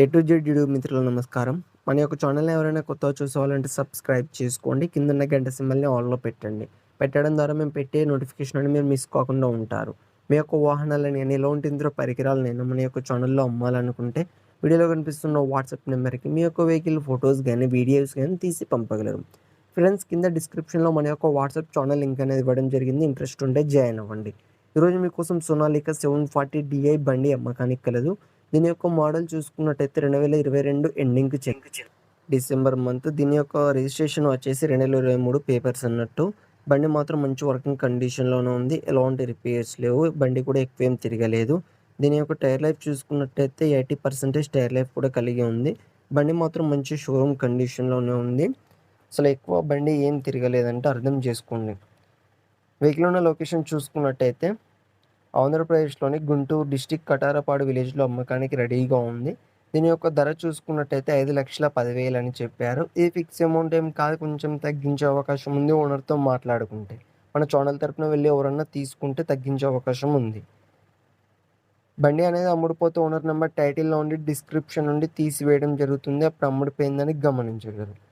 A to Z YouTube మిత్రులు నమస్కారం. మన యొక్క ఛానల్ ఎవరైనా కొత్తగా చూసుకోవాలంటే సబ్స్క్రైబ్ చేసుకోండి. కింద ఉన్న గంట సింబల్ని ఆన్లో పెట్టండి. పెట్టడం ద్వారా మేము పెట్టే నోటిఫికేషన్ అని మీరు మిస్ కాకుండా ఉంటారు. మీ యొక్క వాహనాలని నేను ఎలా ఉంటుందో పరికరాలు నేను మన యొక్క ఛానల్లో అమ్మాలనుకుంటే వీడియోలో కనిపిస్తున్న వాట్సాప్ నెంబర్కి మీ యొక్క వెహికల్ ఫొటోస్ కానీ వీడియోస్ కానీ తీసి పంపగలరు. ఫ్రెండ్స్ కింద డిస్క్రిప్షన్లో మన యొక్క వాట్సాప్ ఛానల్ లింక్ అనేది ఇవ్వడం జరిగింది. ఇంట్రెస్ట్ ఉంటే జాయిన్ అవ్వండి. ఈరోజు మీకోసం సోనాలిక సెవెన్ ఫార్టీ డిఐ బండి అమ్మకానికి కలదు. దీని యొక్క మోడల్ చూసుకున్నట్టయితే రెండు వేల ఇరవై రెండు ఎండింగ్ చెక్. డిసెంబర్ మంత్ దీని యొక్క రిజిస్ట్రేషన్ వచ్చేసి రెండు వేల ఇరవై మూడు పేపర్స్ అన్నట్టు. బండి మాత్రం మంచి వర్కింగ్ కండిషన్లోనే ఉంది. ఎలాంటి రిపేర్స్ లేవు. బండి కూడా ఎక్కువ ఏం తిరగలేదు. దీని యొక్క టైర్ లైఫ్ చూసుకున్నట్టయితే ఎయిటీ పర్సెంటేజ్ టైర్ లైఫ్ కూడా కలిగి ఉంది. బండి మాత్రం మంచి షోరూమ్ కండిషన్లోనే ఉంది. అసలు ఎక్కువ బండి ఏం తిరగలేదంటే అర్థం చేసుకోండి. వెహికల్ ఉన్న లొకేషన్ చూసుకున్నట్టయితే ఆంధ్రప్రదేశ్లోని గుంటూరు డిస్టిక్ కటారపాడు విలేజ్లో అమ్మకానికి రెడీగా ఉంది. దీని యొక్క ధర చూసుకున్నట్టయితే ఐదు లక్షల పదివేలు అని చెప్పారు. ఇది ఫిక్స్ అమౌంట్ ఏం కాదు కొంచెం తగ్గించే అవకాశం ఉంది. ఓనర్తో మాట్లాడుకుంటే మన ఛానల్ తరపున వెళ్ళి ఎవరన్నా తీసుకుంటే తగ్గించే అవకాశం ఉంది. బండి అనేది అమ్ముడుపోతే ఓనర్ నెంబర్ టైటిల్లో ఉండి డిస్క్రిప్షన్ నుండి తీసివేయడం జరుగుతుంది. అప్పుడు అమ్ముడిపోయిందని గమనించగలరు.